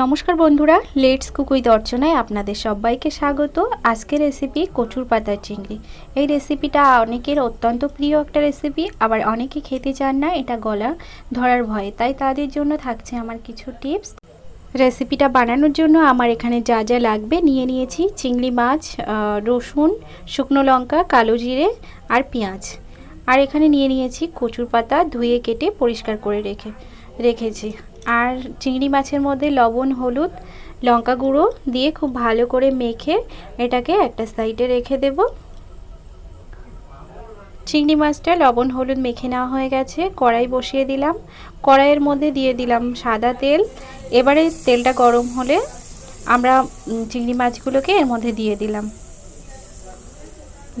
নমস্কার বন্ধুরা লেটস কুকুই দর্শনায় আপনাদের সবাইকে স্বাগত। আজকের রেসিপি কচুর পাতার চিংড়ি। এই রেসিপিটা অনেকের অত্যন্ত প্রিয় একটা রেসিপি আবার অনেকে খেতে চান না, এটা গলা ধরার ভয়ে। তাই তাদের জন্য থাকছে আমার কিছু টিপস রেসিপিটা বানানোর জন্য আমার এখানে যা যা লাগবে নিয়ে নিয়েছি। চিংড়ি মাছ রসুন, শুকনো লঙ্কা, কালো জিরে আর পেঁয়াজ। আর এখানে নিয়ে নিয়েছি কচুর পাতা ধুয়ে কেটে পরিষ্কার করে রেখে, রেখেছি। আর চিংড়ি মাছের মধ্যে লবণ, হলুদ, লঙ্কা গুঁড়ো দিয়ে খুব ভালো করে মেখে এটাকে একটা সাইডে রেখে দেব। চিংড়ি মাছটা লবণ, হলুদ মেখে নেওয়া হয়ে গেছে। কড়াই বসিয়ে দিলাম। কড়াইয়ের মধ্যে দিয়ে দিলাম সাদা তেল। এবারে তেলটা গরম হলে আমরা চিংড়ি মাছগুলোকে এর মধ্যে দিয়ে দিলাম।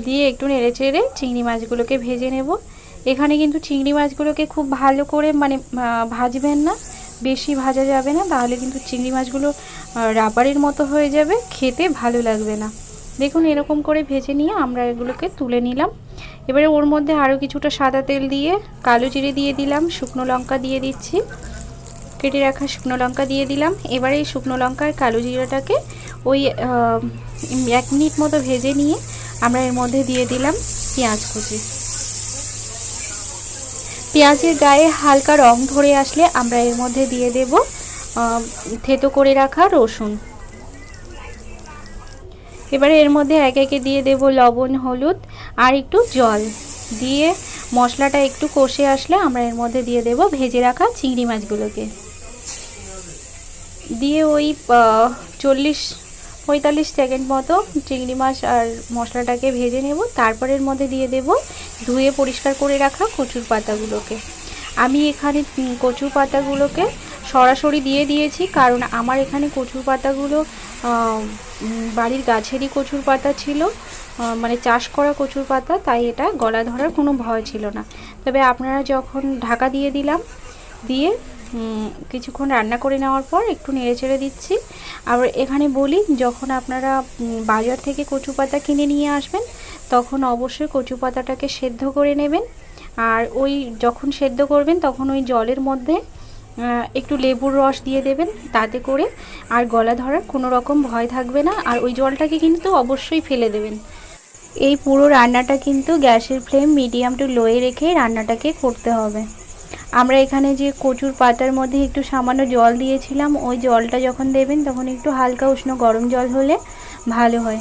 দিয়ে একটু নেড়ে চেড়ে চিংড়ি মাছগুলোকে ভেজে নেব। এখানে কিন্তু চিংড়ি মাছগুলোকে খুব ভালো করে মানে ভাজবেন না। বেশি ভাজা যাবে না, তাহলে কিন্তু চিংড়ি মাছগুলো রাবারের মতো হয়ে যাবে, খেতে ভালো লাগবে না। দেখুন এরকম করে ভেজে নিয়ে আমরা এগুলোকে তুলে নিলাম। এবারে ওর মধ্যে আরও কিছুটা সাদা তেল দিয়ে কালো জিরে দিয়ে দিলাম, শুকনো লঙ্কা দিয়ে দিচ্ছি। কেটে রাখা শুকনো লঙ্কা দিয়ে দিলাম। এবারে এই শুকনো লঙ্কা আর কালো জিরাটাকে ওই এক মিনিট মতো ভেজে নিয়ে আমরা এর মধ্যে দিয়ে দিলাম পেঁয়াজ কুচি। পেঁয়াজের গায়ে হালকা রং ধরে আসলে আমরা এর মধ্যে দিয়ে দেব থেতো করে রাখা রসুন। এবারে এর মধ্যে এক একে দিয়ে দেব লবণ, হলুদ আর একটু জল। দিয়ে মশলাটা একটু কষে আসলে আমরা এর মধ্যে দিয়ে দেব ভেজে রাখা চিংড়ি মাছগুলোকে। দিয়ে ওই চল্লিশ পঁয়তাল্লিশ সেকেন্ড মতো চিংড়ি মাছ আর মশলাটাকে ভেজে নেব। তারপর এর মধ্যে দিয়ে দেব ধুয়ে পরিষ্কার করে রাখা কচুর পাতাগুলোকে। আমি এখানে কচুর পাতাগুলোকে সরাসরি দিয়ে দিয়েছি কারণ আমার এখানে কচুর পাতাগুলো বাড়ির গাছেরই কচুর পাতা ছিল মানে চাষ করা কচুর পাতা, তাই এটা গলা ধরার কোনো ভয় ছিল না। তবে আপনারা যখন ঢাকা দিয়ে দিলাম, দিয়ে কিছুক্ষণ রান্না করে নেওয়ার পর একটু নেড়ে চেড়ে দিচ্ছি। আর এখানে বলি, যখন আপনারা বাজার থেকে কচু পাতা কিনে নিয়ে আসবেন, তখন অবশ্যই কচু পাতাটাকে সেদ্ধ করে নেবেন। আর ওই যখন সেদ্ধ করবেন, তখন ওই জলের মধ্যে একটু লেবুর রস দিয়ে দেবেন, তাতে করে আর গলা ধরার কোনো রকম ভয় থাকবে না। আর ওই জলটাকে কিন্তু অবশ্যই ফেলে দেবেন। এই পুরো রান্নাটা কিন্তু গ্যাসের ফ্লেম মিডিয়াম টু লোয়ে রেখে রান্নাটাকে করতে হবে। আমরা এখানে যে কচুর পাতার মধ্যে একটু সামান্য জল দিয়েছিলাম, ওই জলটা যখন দেবেন তখন একটু হালকা উষ্ণ গরম জল হলে ভালো হয়।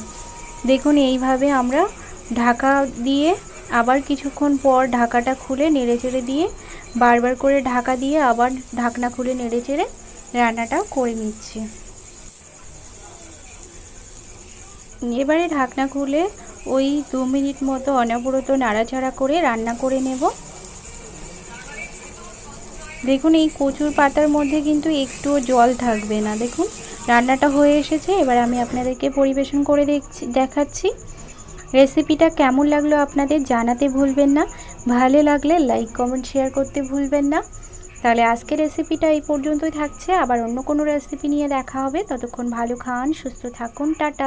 দেখুন, এইভাবে আমরা ঢাকা দিয়ে আবার কিছুক্ষণ পর ঢাকাটা খুলে নেড়েচেড়ে দিয়ে, বারবার করে ঢাকা দিয়ে আবার ঢাকনা খুলে নেড়েচেড়ে রান্নাটা করে নিচ্ছি। এবারে ঢাকনা খুলে ওই দু মিনিট মতো অনবরত নাড়াচাড়া করে রান্না করে নেব। দেখুন, এই কচুর পাতার মধ্যে কিন্তু একটুও জল থাকবে না। দেখুন, রান্নাটা হয়ে এসেছে। এবার আমি আপনাদেরকে পরিবেশন করে দেখছি, দেখাচ্ছি। রেসিপিটা কেমন লাগল আপনাদের জানাতে ভুলবেন না। ভালো লাগলে লাইক, কমেন্ট, শেয়ার করতে ভুলবেন না। তাহলে আজকের রেসিপিটা এই পর্যন্তই থাকছে। আবার অন্য কোনো রেসিপি নিয়ে দেখা হবে। ততক্ষণ ভালো খান, সুস্থ থাকুন। টাটা।